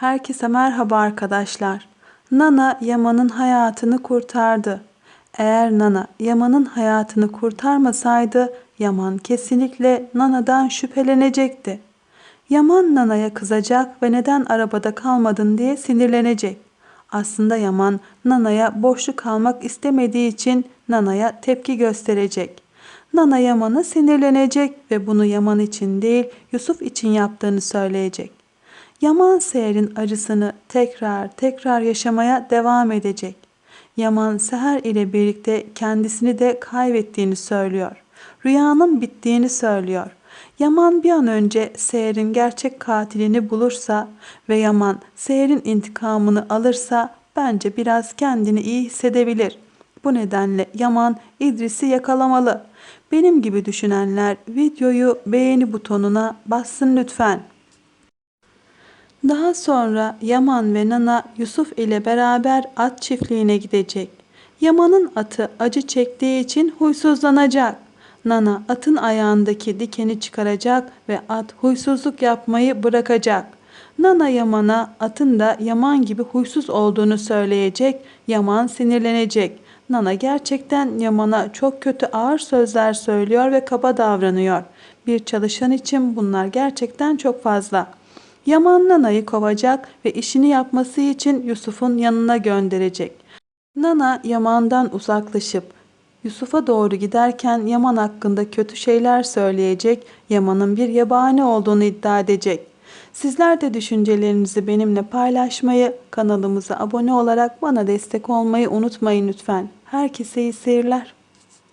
Herkese merhaba arkadaşlar. Nana Yaman'ın hayatını kurtardı. Eğer Nana Yaman'ın hayatını kurtarmasaydı Yaman kesinlikle Nana'dan şüphelenecekti. Yaman Nana'ya kızacak ve neden arabada kalmadın diye sinirlenecek. Aslında Yaman Nana'ya boşluk kalmak istemediği için Nana'ya tepki gösterecek. Nana Yaman'a sinirlenecek ve bunu Yaman için değil Yusuf için yaptığını söyleyecek. Yaman Seher'in acısını tekrar tekrar yaşamaya devam edecek. Yaman Seher ile birlikte kendisini de kaybettiğini söylüyor. Rüyanın bittiğini söylüyor. Yaman bir an önce Seher'in gerçek katilini bulursa ve Yaman Seher'in intikamını alırsa bence biraz kendini iyi hissedebilir. Bu nedenle Yaman İdris'i yakalamalı. Benim gibi düşünenler videoyu beğeni butonuna bassın lütfen. Daha sonra Yaman ve Nana Yusuf ile beraber at çiftliğine gidecek. Yaman'ın atı acı çektiği için huysuzlanacak. Nana atın ayağındaki dikeni çıkaracak ve at huysuzluk yapmayı bırakacak. Nana Yaman'a atın da Yaman gibi huysuz olduğunu söyleyecek. Yaman sinirlenecek. Nana gerçekten Yaman'a çok kötü ağır sözler söylüyor ve kaba davranıyor. Bir çalışan için bunlar gerçekten çok fazla. Yaman Nana'yı kovacak ve işini yapması için Yusuf'un yanına gönderecek. Nana Yaman'dan uzaklaşıp Yusuf'a doğru giderken Yaman hakkında kötü şeyler söyleyecek, Yaman'ın bir yabani olduğunu iddia edecek. Sizler de düşüncelerinizi benimle paylaşmayı, kanalımıza abone olarak bana destek olmayı unutmayın lütfen. Herkese iyi seyirler.